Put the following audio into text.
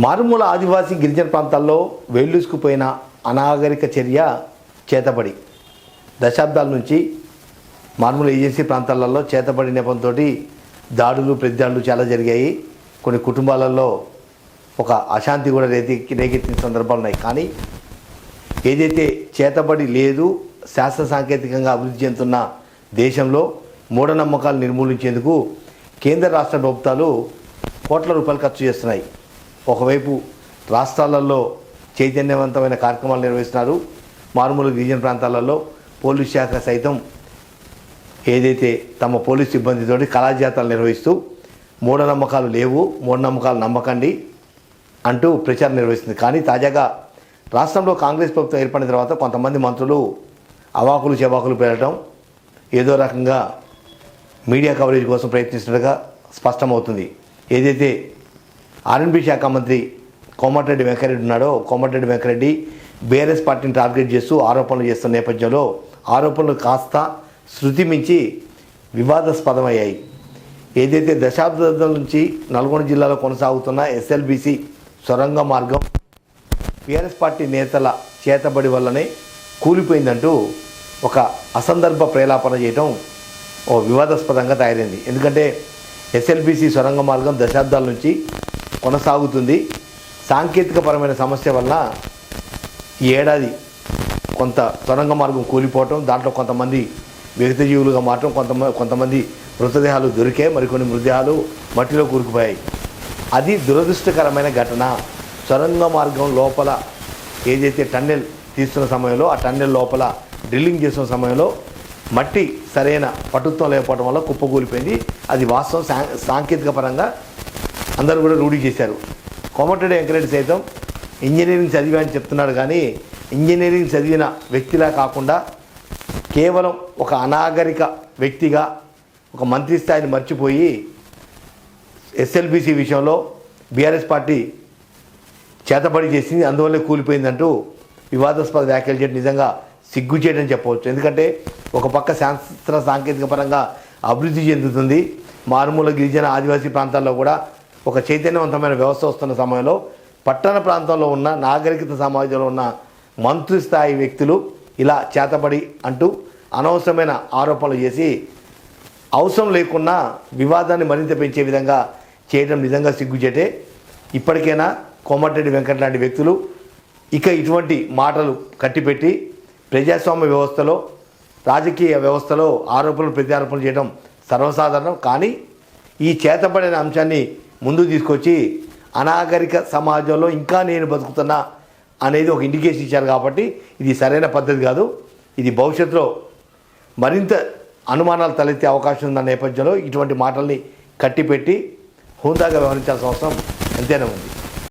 మారుమూల ఆదివాసీ గిరిజన ప్రాంతాల్లో వేళ్ళూసుకుపోయిన అనాగరిక చర్య చేతబడి. దశాబ్దాల నుంచి మారుమూల ఏజెన్సీ ప్రాంతాలలో చేతబడి నెపంతో దాడులు ప్రతిదాడులు చాలా జరిగాయి. కొన్ని కుటుంబాలలో ఒక అశాంతి కూడా రేతి రేకెత్తిన సందర్భాలు ఉన్నాయి. కానీ ఏదైతే చేతబడి లేదు శాస్త్ర సాంకేతికంగా అభివృద్ధి చెందుతున్న దేశంలో మూఢనమ్మకాలు నిర్మూలించేందుకు కేంద్ర రాష్ట్ర ప్రభుత్వాలు కోట్ల రూపాయలు ఖర్చు చేస్తున్నాయి. ఒకవైపు రాష్ట్రాలలో చైతన్యవంతమైన కార్యక్రమాలు నిర్వహిస్తున్నారు. మారుమూల గిరిజన ప్రాంతాలలో పోలీస్ శాఖ సైతం ఏదైతే తమ పోలీస్ సిబ్బందితోటి కళాజాతాలు నిర్వహిస్తూ మూఢనమ్మకాలు లేవు మూఢనమ్మకాలు నమ్మకండి అంటూ ప్రచారం నిర్వహిస్తుంది. కానీ తాజాగా రాష్ట్రంలో కాంగ్రెస్ ప్రభుత్వం ఏర్పడిన తర్వాత కొంతమంది మంత్రులు అవాకులు చెవాకులు పెరగటం ఏదో రకంగా మీడియా కవరేజ్ కోసం ప్రయత్నిస్తున్నట్టుగా స్పష్టమవుతుంది. ఏదైతే ఆర్ఎన్బి శాఖ మంత్రి కోమటిరెడ్డి వెంకరెడ్డి ఉన్నాడో. కోమటిరెడ్డి వెంకరెడ్డి బీఆర్ఎస్ పార్టీని టార్గెట్ చేస్తూ ఆరోపణలు చేస్తున్న నేపథ్యంలో ఆరోపణలు కాస్త శృతి మించి వివాదాస్పదమయ్యాయి. ఏదైతే దశాబ్దాల నుంచి నల్గొండ జిల్లాలో కొనసాగుతున్న ఎస్ఎల్బిసి సొరంగ మార్గం బీఆర్ఎస్ పార్టీ నేతల చేతబడి వల్లనే కూలిపోయిందంటూ ఒక అసందర్భ ప్రేలాపన చేయటం ఓ వివాదాస్పదంగా తయారైంది. ఎందుకంటే ఎస్ఎల్బిసి సొరంగ మార్గం దశాబ్దాల నుంచి కొనసాగుతుంది. సాంకేతికపరమైన సమస్య వల్ల ఈ ఏడాది కొంత సొరంగ మార్గం కూలిపోవటం దాంట్లో కొంతమంది వ్యక్తి జీవులుగా మారటం కొంతమంది కొంతమంది మృతదేహాలు దొరికాయి మరికొన్ని మృతదేహాలు మట్టిలో కూరుకుపోయాయి. అది దురదృష్టకరమైన ఘటన. సొరంగ మార్గం లోపల ఏదైతే టన్నెల్ తీస్తున్న సమయంలో ఆ టన్నెల్ లోపల డ్రిల్లింగ్ చేసిన సమయంలో మట్టి సరైన పటుత్వం లేకపోవడం వల్ల కుప్పకూలిపోయింది. అది వాస్తవం. సాంకేతిక పరంగా అందరూ కూడా రూఢి చేశారు. కోమటిరెడ్డి వెంకరెడ్డి సైతం ఇంజనీరింగ్ చదివా అని చెప్తున్నాడు కానీ ఇంజనీరింగ్ చదివిన వ్యక్తిలా కాకుండా కేవలం ఒక అనాగరిక వ్యక్తిగా ఒక మంత్రి స్థాయిని మర్చిపోయి ఎస్ఎల్బిసి విషయంలో బీఆర్ఎస్ పార్టీ చేతబడి చేసింది. అందువల్లే కూలిపోయిందంటూ వివాదాస్పద వ్యాఖ్యలు చేయడం నిజంగా సిగ్గు చేయడం చెప్పవచ్చు. ఎందుకంటే ఒక పక్క శాస్త్ర సాంకేతిక పరంగా అభివృద్ధి చెందుతుంది. మారుమూల గిరిజన ఆదివాసీ ప్రాంతాల్లో కూడా ఒక చైతన్యవంతమైన వ్యవస్థ వస్తున్న సమయంలో పట్టణ ప్రాంతంలో ఉన్న నాగరికత సమాజంలో ఉన్న మంత్రి స్థాయి వ్యక్తులు ఇలా చేతబడి అంటూ అనవసరమైన ఆరోపణలు చేసి అవసరం లేకున్నా వివాదాన్ని మరింత పెంచే విధంగా చేయడం నిజంగా సిగ్గుచేటే. ఇప్పటికైనా కోమటిరెడ్డి వెంకట లాంటి వ్యక్తులు ఇక ఇటువంటి మాటలు కట్టిపెట్టి ప్రజాస్వామ్య వ్యవస్థలో రాజకీయ వ్యవస్థలో ఆరోపణలు ప్రత్యారోపణలు చేయడం సర్వసాధారణం. కానీ ఈ చేతబడిన అంశాన్ని ముందుకు తీసుకొచ్చి అనాగరిక సమాజంలో ఇంకా నేను బతుకుతున్నా అనేది ఒక ఇండికేషన్ ఇచ్చారు కాబట్టి ఇది సరైన పద్ధతి కాదు. ఇది భవిష్యత్తులో మరింత అనుమానాలు తలెత్తే అవకాశం ఉన్న నేపథ్యంలో ఇటువంటి మాటల్ని కట్టిపెట్టి హుందాగా వ్యవహరించాల్సిన అవసరం ఎంతైనా ఉంది.